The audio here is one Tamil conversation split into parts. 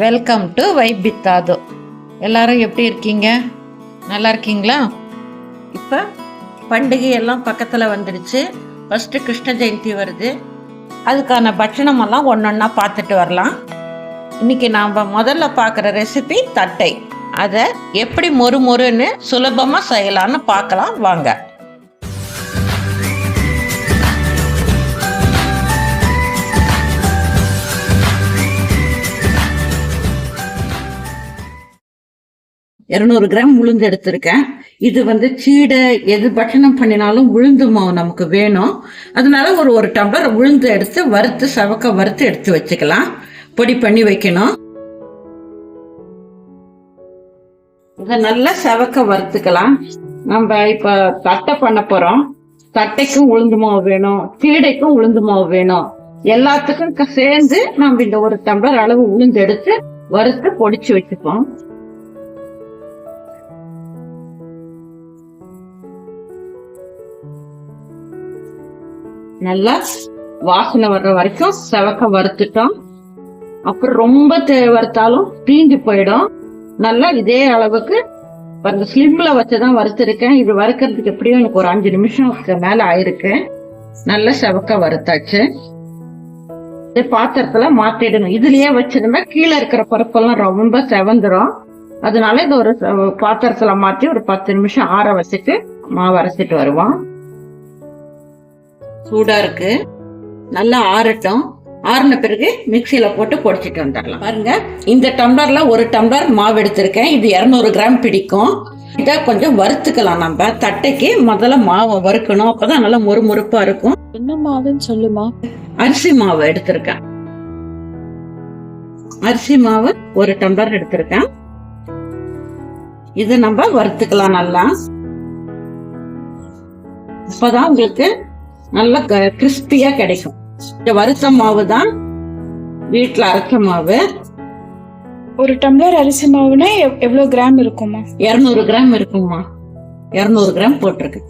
வெல்கம் டு வைப் வைபித்தாது எல்லாரும் எப்படி இருக்கீங்க? நல்லா இருக்கீங்களா? இப்போ பண்டிகை எல்லாம் பக்கத்தில் வந்துடுச்சு ஃபஸ்ட்டு கிருஷ்ண ஜெயந்தி வருது. அதுக்கான பட்சணமெல்லாம் ஒன்று ஒன்றா பார்த்துட்டு வரலாம். இன்னைக்கு நாம் முதல்ல பார்க்குற ரெசிபி தட்டை. அதை எப்படி மொறு மொறுன்னு சுலபமாக செய்யலான்னு பார்க்கலாம். வாங்க. இரநூறு கிராம் உளுந்து எடுத்திருக்கேன். இது வந்து சீடை எது பட்சணம் பண்ணினாலும் உளுந்து மாவு நமக்கு வேணும். அதனால ஒரு ஒரு டம்ளர் உளுந்து எடுத்து வறுத்து சவக்க வறுத்து எடுத்து வச்சுக்கலாம். பொடி பண்ணி வைக்கணும். இதை நல்லா செவக்க வறுத்துக்கலாம். நம்ம இப்ப தட்டை பண்ண போறோம். தட்டைக்கும் உளுந்து மாவு வேணும். சீடைக்கும் உளுந்து மாவு வேணும். எல்லாத்துக்கும் சேர்ந்து நம்ம இந்த ஒரு டம்ளர் அளவு உளுந்து எடுத்து வறுத்து பொடிச்சு வச்சுப்போம். நல்லா வாசனை வர்ற வரைக்கும் செவக்க வறுத்துட்டோம். அப்புறம் ரொம்ப வறுத்தாலும் தீஞ்சு போயிடும். நல்லா இதே அளவுக்கு அந்த ஸ்லிம்ல வச்சுதான் வறுத்துருக்கேன். இது வறுக்கிறதுக்கு எப்படியும் எனக்கு ஒரு அஞ்சு நிமிஷம் மேல ஆயிருக்கு. நல்லா செவக்க வறுத்தாச்சு. இது பாத்திரத்துல மாத்திடணும். இதுலயே வச்சிருந்தா கீழே இருக்கிற பருப்பெல்லாம் ரொம்ப செவந்துரும். அதனால இது ஒரு ச- பாத்திரத்துல மாத்தி ஒரு பத்து நிமிஷம் ஆற வச்சுட்டு மாவு அரைச்சிட்டு வருவோம். சூடா இருக்கு. நல்லா ஆறட்டும். ஆறின பிறகு மிக்சியில போட்டு பொடிச்சிட்டு வந்துடலாம். பாருங்க இந்த டம்ளர்ல ஒரு டம்ளர் மாவு எடுத்திருக்கேன். இது 200 கிராம் பிடிக்கும். இதை கொஞ்சம் வறுத்துக்கலாம் நம்ம. தட்டைக்கு முதல்ல மாவை வறுக்கணும். அப்பதான் நல்லா மொறுமொறுப்பா இருக்கும். என்ன மாவுன்னு சொல்லுமா? அரிசி மாவு எடுத்திருக்கேன். அரிசி மாவு ஒரு டம்ளர் எடுத்திருக்கேன். இது நம்ம வறுத்துக்கலாம் நல்லா. அப்பதான் உங்களுக்கு நல்ல கிறிஸ்பியா கிடைக்கும். இந்த வறுத்த மாவு தான் வீட்டுல அரைச்ச மாவு. ஒரு டம்ளர் அரிசி மாவுனா எவ்- எவ்வளவு கிராம் இருக்குமா 200 கிராம் இருக்குமா 200 கிராம் போட்டிருக்கு.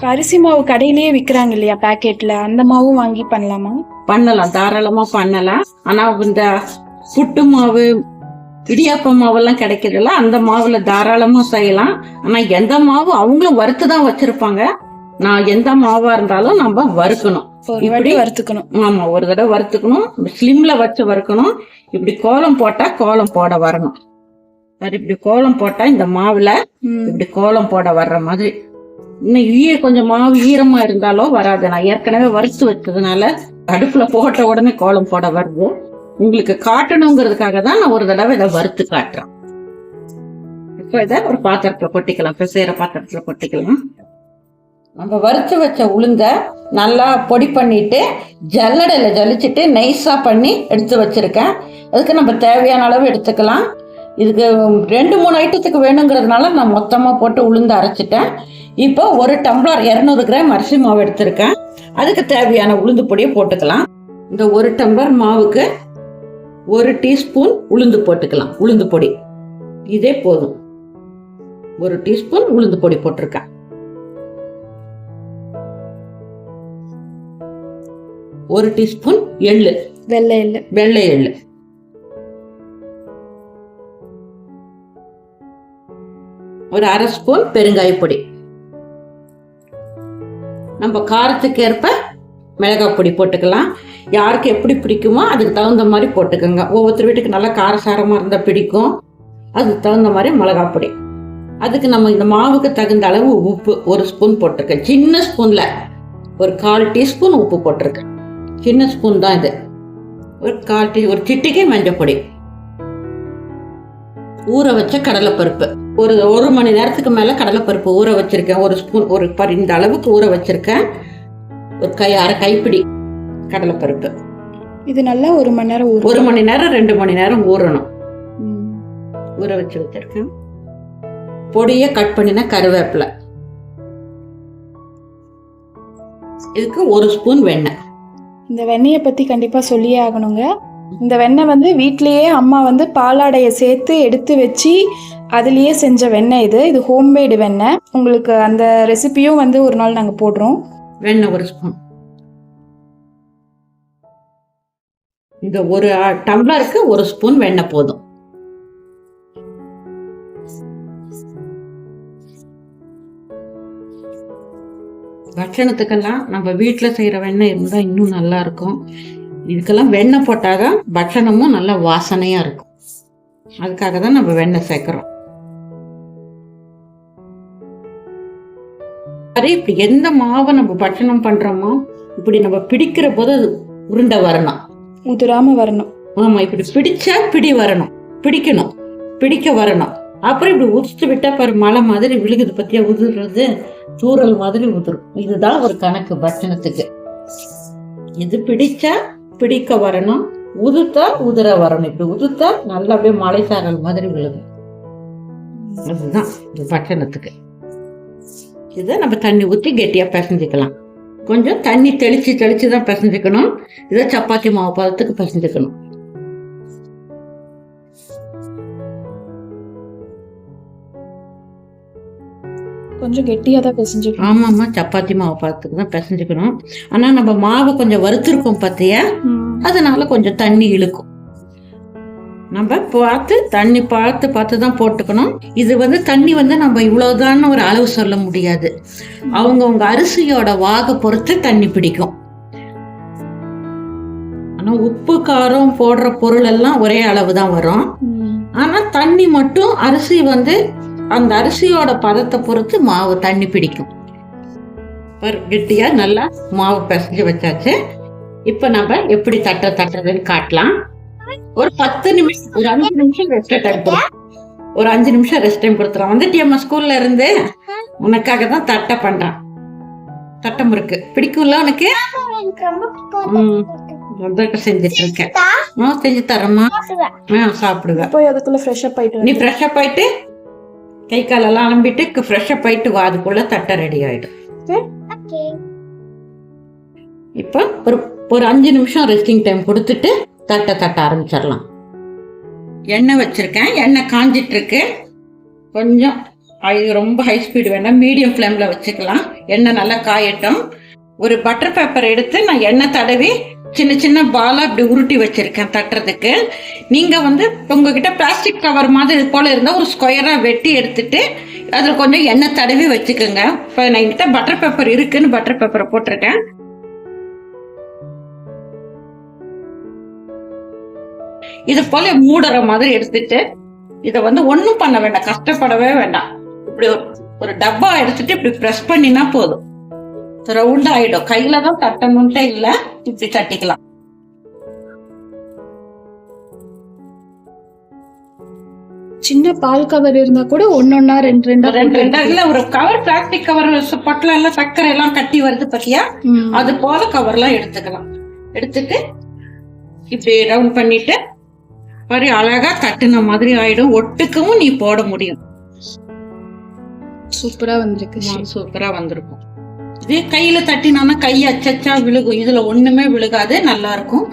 அரிசி மாவு கடையிலேயே விக்கிறாங்க இல்லையா பாக்கெட்ல அந்த மாவும் வாங்கி பண்ணலாமா? பண்ணலாம். தாராளமா பண்ணலாம். ஆனா இந்த புட்டு மாவு இடியாப்ப மாவெல்லாம் கிடைக்குதுல்ல அந்த மாவுல தாராளமா செய்யலாம். ஆனா எந்த மாவு அவங்களும் வறுத்து தான் வச்சிருப்பாங்க. நான் எந்த மாவா இருந்தாலும் நம்ம வறுக்கணும். இப்படி? வறுத்துக்கணும். ஆமா ஒரு தடவை வறுத்துக்கணும். ஸ்லிம்ல வச்சு வறுக்கணும். இப்படி கோலம் போட்டா கோலம் போட வரணும். சரி இப்படி கோலம் போட்டா இந்த மாவுல. இப்படி கோலம் போட வர்ற மாதிரி. இன்னும் ஈர கொஞ்சம் மாவு ஈரமா இருந்தாலோ வராது. நான் ஏற்கனவே வறுத்து வச்சதுனால அடுப்புல போட்ட உடனே கோலம் போட வருது. உங்களுக்கு காட்டணுங்கிறதுக்காக தான் நான் ஒரு தடவை இதை வறுத்து காட்டுறேன். இப்போ இதை ஒரு பாத்திரத்துல கொட்டிக்கலாம். பிசைற பாத்திரத்துல கொட்டிக்கலாம். நம்ம வறுத்து வச்ச உளுந்த நல்லா பொடி பண்ணிட்டு ஜல்லடையில் ஜலிச்சுட்டு நைஸாக பண்ணி எடுத்து வச்சுருக்கேன். அதுக்கு நம்ம தேவையான அளவு எடுத்துக்கலாம். இதுக்கு ரெண்டு மூணு ஐட்டத்துக்கு வேணுங்கிறதுனால நான் மொத்தமாக போட்டு உளுந்து அரைச்சிட்டேன். இப்போ ஒரு டம்ளர் இரநூறு கிராம் அரிசி மாவு எடுத்திருக்கேன். அதுக்கு தேவையான உளுந்து பொடியை போட்டுக்கலாம். இந்த ஒரு டம்ளர் மாவுக்கு ஒரு டீஸ்பூன் உளுந்து போட்டுக்கலாம். உளுந்து பொடி. இதே போதும். ஒரு டீஸ்பூன் உளுந்து பொடி போட்டிருக்கேன். ஒரு டீஸ்பூன் எள்ளு. வெள்ளை இல்ல வெள்ளை எள்ளு. ஒரு அரை ஸ்பூன் பெருங்காய பொடி. நம்ம காரத்துக்கு ஏற்ப மிளகாய் பொடி போட்டுக்கலாம். யாருக்கு எப்படி பிடிக்குமோ அதுக்கு தகுந்த மாதிரி போட்டுக்கோங்க. ஒவ்வொருத்தர் வீட்டுக்கு நல்லா காரசாரமாக இருந்தால் பிடிக்கும். அதுக்கு தகுந்த மாதிரி மிளகாய் பொடி. அதுக்கு நம்ம இந்த மாவுக்கு தகுந்த அளவு உப்பு ஒரு ஸ்பூன் போட்டிருக்கேன். சின்ன ஸ்பூன்ல ஒரு கால் டீஸ்பூன் உப்பு போட்டிருக்கேன். சின்ன ஸ்பூன் தான் இது. ஒரு கால் டீ ஒரு சிட்டிகை மஞ்சள் பொடி. ஊற வச்ச கடலைப்பருப்பு. ஒரு ஒரு மணி நேரத்துக்கு மேல கடலைப்பருப்பு ஊற வச்சிருக்கேன். ஒரு ஸ்பூன் ஒரு பரி இந்த அளவுக்கு ஊற வச்சிருக்கேன். ஒரு கை அரை கைப்பிடி கடலைப்பருப்பு. இது நல்லா ஒரு மணி நேரம் ஒரு மணி நேரம் ரெண்டு மணி நேரம் ஊறணும். ஊற வச்சு வச்சிருக்கேன். பொடியை கட் பண்ணின கருவேப்பிலை. இதுக்கு ஒரு ஸ்பூன் வெண்ணெய். இந்த வெண்ணெயை பத்தி கண்டிப்பா சொல்லியே ஆகணுங்க. இந்த வெண்ணெய் வந்து வீட்லேயே அம்மா வந்து பாலாடையை சேர்த்து எடுத்து வச்சு அதுலேயே செஞ்ச வெண்ணெய் இது. இது ஹோம்மேடு வெண்ணெய். உங்களுக்கு அந்த ரெசிபியும் வந்து ஒரு நாள் நாங்கள் போடுறோம். வெண்ணெய் ஒரு ஸ்பூன் இந்த ஒரு டம்ளருக்கு ஒரு ஸ்பூன் வெண்ணெய் போதும். பட்சணத்துக்கெல்லாம் நம்ம வீட்டில் செய்கிற வெண்ணெய் இருந்தால் இன்னும் நல்லா இருக்கும் இதுக்கெல்லாம் வெண்ணெய் போட்டாதான் பட்சணமும் நல்லா வாசனையாக இருக்கும். அதுக்காக தான் நம்ம வெண்ணெய் சேர்க்குறோம். அதே இப்படி எந்த மாவை நம்ம பட்சணம் பண்றோமோ இப்படி நம்ம பிடிக்கிற போது அது உருண்டை வரணும். உதிராம வரணும். ஆமா இப்படி பிடிச்சா பிடி வரணும். பிடிக்கணும். பிடிக்க வரணும். அப்புறம் இப்படி உதிர்த்து விட்டா பாரு மலை மாதிரி விழுகுது பத்தியா? உதிர்றது தூறல் மாதிரி உதிரும். இதுதான் ஒரு கணக்கு பட்சணத்துக்கு இது பிடிச்சா பிடிக்க வரணும் உதுத்தா உதிர வரணும். இப்படி உதுத்தா நல்லா அப்படியே மலை சாரல் மாதிரி விழுகும். அதுதான் இது பட்சணத்துக்கு இதை நம்ம தண்ணி ஊற்றி கெட்டியாக பிசைஞ்சுக்கலாம். கொஞ்சம் தண்ணி தெளித்து தெளித்து தான் பிசைஞ்சுக்கணும். இதை சப்பாத்தி மாவு பதத்துக்கு பிசைஞ்சுக்கணும். கொஞ்சம் கெட்டியா தான் பிசைஞ்சுக்கணும். ஆமாம்மா சப்பாத்தி மாவு பதத்துக்கு தான் பிசைஞ்சுக்கணும். ஆனால் நம்ம மாவை கொஞ்சம் வறுத்துருக்கோம் பார்த்தியா அதனால கொஞ்சம் தண்ணி இழுக்கும். நம்ம பார்த்து தண்ணி பார்த்து பார்த்து தான் போட்டுக்கணும். இது வந்து தண்ணி வந்து நம்ம இவ்வளவுதான் ஒரு அளவு சொல்ல முடியாது. அவங்கவுங்க அரிசியோட வாக பொறுத்து தண்ணி பிடிக்கும். ஆனா உப்பு காரம் போடுற பொருள் எல்லாம் ஒரே அளவு தான் வரும். ம். ஆனா தண்ணி மட்டும் அரிசி வந்து அந்த அரிசியோட பதத்தை பொறுத்து மாவு தண்ணி பிடிக்கும். பாரு, கெட்டியா நல்லா மாவு பிசைஞ்சு வச்சாச்சு. இப்ப நம்ம எப்படி தட்ட தட்டுறதுன்னு காட்டலாம். ஒரு பத்து நிமிஷம் ஒரு அஞ்சு நிமிஷம் ரெஸ்ட் டைம் ஒரு அஞ்சு நிமிஷம் ரெஸ்ட் டைம் கொடுத்துறோம். வந்துட்டியம்மா ஸ்கூல்ல இருந்து? உனக்காக தான் தட்டை பண்றேன். தட்டம் இருக்கு பிடிக்கும்ல உனக்கு? செஞ்சுட்டு இருக்கேன் செஞ்சு தரேம்மா. ஆ சாப்பிடுவேன். போய் அதுக்குள்ள ஃப்ரெஷ் அப் ஆயிட்டு நீ ஃப்ரெஷ் அப் ஆயிட்டு கை காலெல்லாம் அலம்பிட்டு ஃப்ரெஷ் அப் ஆயிட்டு வா அதுக்குள்ள தட்டை ரெடி ஆயிடும். இப்போ ஒரு ஒரு அஞ்சு நிமிஷம் ரெஸ்டிங் டைம் கொடுத்துட்டு தட்டை தட்ட ஆரம்பிச்சிடலாம். எண்ணெய் வச்சிருக்கேன் எண்ணெய் காஞ்சிட்டு இருக்கு கொஞ்சம் ரொம்ப ஹை ஸ்பீடு வேண்டாம் மீடியம் ஃப்ளேமில் வச்சுக்கலாம். எண்ணெய் நல்லா காயட்டும். ஒரு பட்டர் பேப்பர் எடுத்து நான் எண்ணெய் தடவி சின்ன சின்ன பாலா இப்படி உருட்டி வச்சிருக்கேன் தட்டுறதுக்கு. நீங்க வந்து உங்ககிட்ட பிளாஸ்டிக் கவர் மாதிரி இது போல இருந்தா ஒரு ஸ்கொயரா வெட்டி எடுத்துட்டு அதுல கொஞ்சம் எண்ணெய் தடவி வச்சுக்கோங்க. இப்போ என்கிட்ட பட்டர் பேப்பர் இருக்குன்னு பட்டர் பேப்பரை போட்டிருக்கேன். இது போல மூடுற மாதிரி எடுத்துட்டு இதை வந்து ஒன்றும் பண்ண வேண்டாம். கஷ்டப்படவே வேண்டாம். இப்படி ஒரு- ஒரு டப்பா எடுத்துட்டு இப்படி ப்ரெஸ் பண்ணினா போதும். ரவுண்ட் ஆயிடும். கையில தான் தட்டணும்ட்டே இல்லை. இப்படி தட்டிக்கலாம் சின்ன பால் கவர் இருந்தா கூட ஒன்னொன்னா ரெண்டு ரெண்டா ரெண்டு ரெண்டா இல்ல ஒரு கவர் பிளாஸ்டிக் கவர் பொட்டலம் எல்லாம் சக்கரை எல்லாம் கட்டி வருது பத்தியா. அது போல கவர்லாம் எடுத்துக்கலாம். எடுத்துட்டு இப்படி ரவுண்ட் பண்ணிட்டு மாதிரி அழகா தட்டுன மாதிரி ஆயிடும். ஒட்டுக்கவும் நீ போட முடியும். சூப்பரா வந்திருக்கு சூப்பரா வந்திருக்கும். இது கையில தட்டினானா கை அச்சச்சா விழுகும். இதுல ஒண்ணுமே விழுகாது நல்லா இருக்கும்.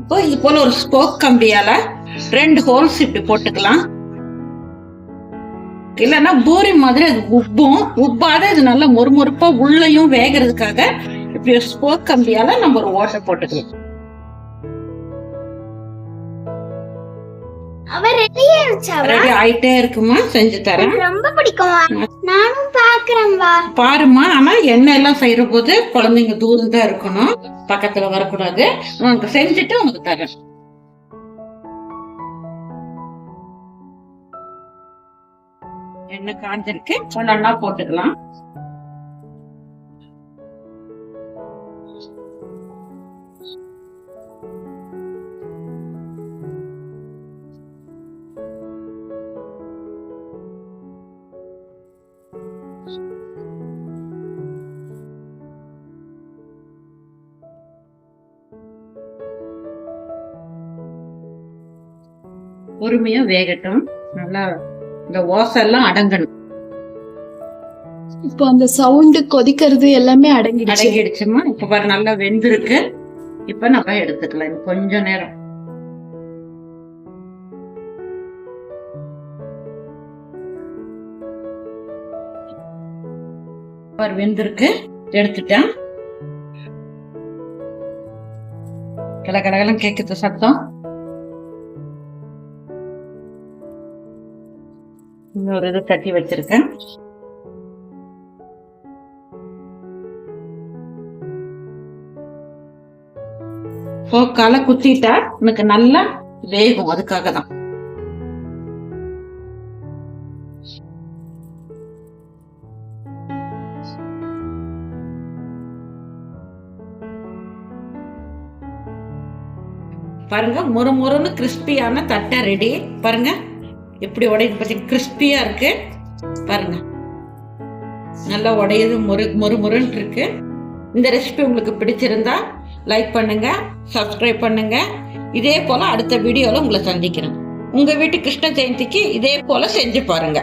இப்போ இது போல ஒரு ஸ்போக் கம்பியால ரெண்டு ஹோல்ஸ் இப்படி போட்டுக்கலாம். இல்லைன்னா பூரி மாதிரி அது உப்பும் உப்பாத இது நல்லா மொறுமொறுப்பா உள்ளயும் வேகிறதுக்காக இப்படி ஒரு ஸ்போக் கம்பியால நம்ம ஒரு ஓட்டை போட்டுக்கலாம். அவ ரெடி ஆயிடுச்சாவா ரெடி ஆயிட்டே இருக்குமா? செஞ்சு தரேன். ரொம்ப பிடிக்கும் நானும் பாக்குறேன் வா. பாருமா ஆனா எண்ணெய் எல்லாம் செய்யற போது குழந்தைங்க தூரம் தான் இருக்கணும். பக்கத்துல வரக்கூடாது. உனக்கு செஞ்சுட்டு உனக்கு தரேன். எண்ணெய் காஞ்சிருக்கு. ஒன்னொன்னா போட்டுக்கலாம். பொறுமையா வேகட்டும். நல்லா இந்த ஓசெல்லாம் அடங்கணும். இப்போ அந்த சவுண்ட் கொதிக்கிறது எல்லாமே அடங்கிடுச்சு. அடங்கிடுச்சுமா? இப்ப பாரு நல்லா வெந்திருக்கு. இப்ப நம்ம எடுத்துக்கலாம். கொஞ்ச நேரம். பாரு வெந்திருக்கு. எடுத்துட்டேன். கட கடகலம் கேக்குது சத்தம். இன்னொரு இது தட்டி வச்சிருக்கேன். போக்கால குத்திட்டா எனக்கு நல்லா வேகும் அதுக்காக தான். பாருங்க முறு முறுன்னு கிறிஸ்பியான தட்டை ரெடி பாருங்க. எப்படி உடையுது பார்த்தீங்க கிறிஸ்பியா இருக்கு. பாருங்க. நல்லா உடையுது முறு முறு முறுன்னு இருக்கு. இந்த ரெசிபி உங்களுக்கு பிடிச்சிருந்தா லைக் பண்ணுங்க சப்ஸ்கிரைப் பண்ணுங்க. இதே போல அடுத்த வீடியோல உங்களை சந்திக்கிறேன். உங்க வீட்டு கிருஷ்ண ஜெயந்திக்கு இதே போல செஞ்சு பாருங்க.